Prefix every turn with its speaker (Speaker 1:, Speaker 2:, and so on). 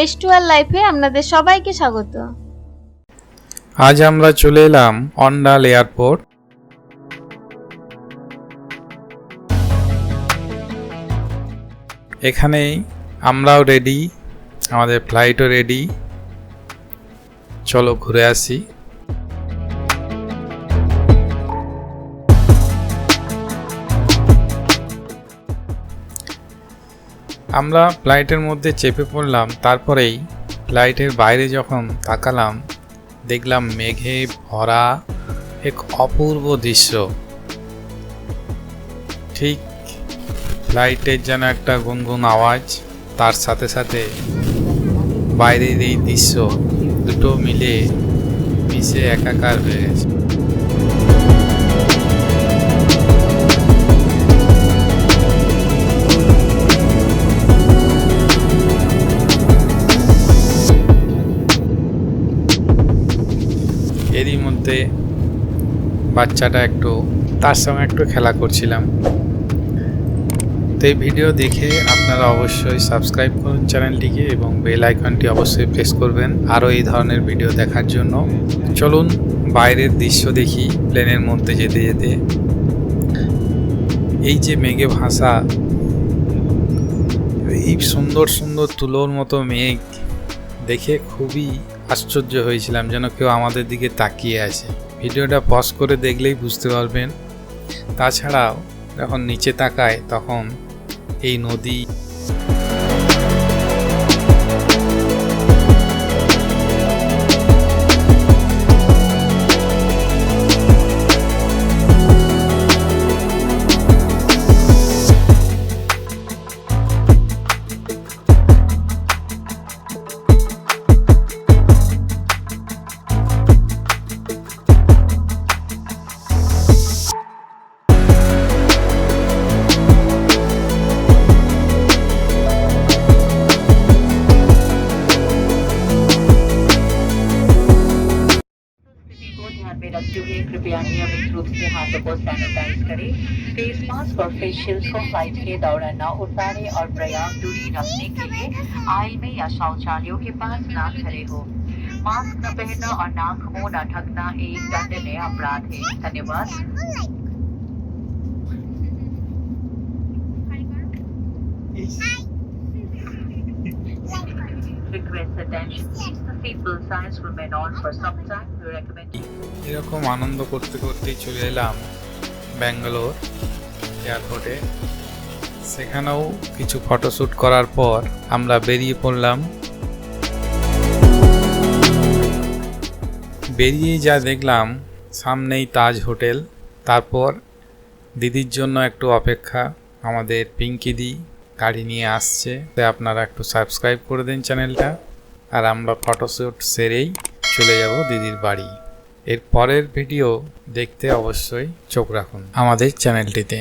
Speaker 1: H R লাইফে আপনাদের সবাইকে স্বাগত।
Speaker 2: আজ আমরা চলে এলাম অন্ডাল এয়ারপোর্ট এখানেই আমরাও রেডি আমাদের ফ্লাইটও রেডি চলো ঘুরে আসি। আমরা ফ্লাইটের মধ্যে চেপে পড়লাম, তারপরেই ফ্লাইটের বাইরে যখন তাকালাম, দেখলাম মেঘে ভরা এক অপূর্ব দৃশ্য। ঠিক ফ্লাইটের যেন একটা গুনগুন আওয়াজ, তার সাথে সাথে বাইরের এই দৃশ্য দুটো মিলে মিশে একাকার হয়ে গেছে। মধ্যে বাচ্চাটা একটু, তার সঙ্গে একটু খেলা করছিলাম। তো এই ভিডিও দেখে আপনারা অবশ্যই সাবস্ক্রাইব করুন চ্যানেলটিকে এবং বেল আইকনটি অবশ্যই প্রেস করবেন আরও এই ধরনের ভিডিও দেখার জন্য। চলুন বাইরের দৃশ্য দেখি, প্লেনের মধ্যে যেতে যেতে। এই যে মেঘে ভাসা, এই সুন্দর সুন্দর তুলোর মতো মেঘ, দেখে খুবই আশ্চর্য হয়েছিলাম যেন কেউ আমাদের দিকে তাকিয়ে আছে। ভিডিওটা পজ করে দেখলেই বুঝতে পারবেন। তাছাড়াও, যখন নিচে তাকায়, তখন এই নদী
Speaker 3: कृपया नियमित रूप से हाथों को सैनिटाइज करें। फेस मास्क और फेस शील्ड को फ़्लाइट के दौरान न उतारे और पर्याप्त दूरी रखने के लिए आयल में या शौचालयों के पास न खड़े हो। मास्क न पहनना और नाक मुँह न ढकना एक दंडनीय अपराध है। धन्यवाद।
Speaker 2: এরকম আনন্দ করতে করতেই চলে এলাম ব্যাঙ্গালোর এয়ারপোর্টে। সেখানেও কিছু ফটোশ্যুট করার পর আমরা বেরিয়ে পড়লাম। বেরিয়ে যা দেখলাম, সামনেই তাজ হোটেল। তারপর দিদির জন্য একটু অপেক্ষা, আমাদের পিঙ্কি দি গাড়ি নিয়ে আসছে আপনারা একটু সাবস্ক্রাইব করে দিন চ্যানেলটা আর আমরা ফটোশ্যুট সেরেই চলে যাব দিদির বাড়ি। এর পরের ভিডিও দেখতে অবশ্যই চোখ রাখুন আমাদের চ্যানেলটিতে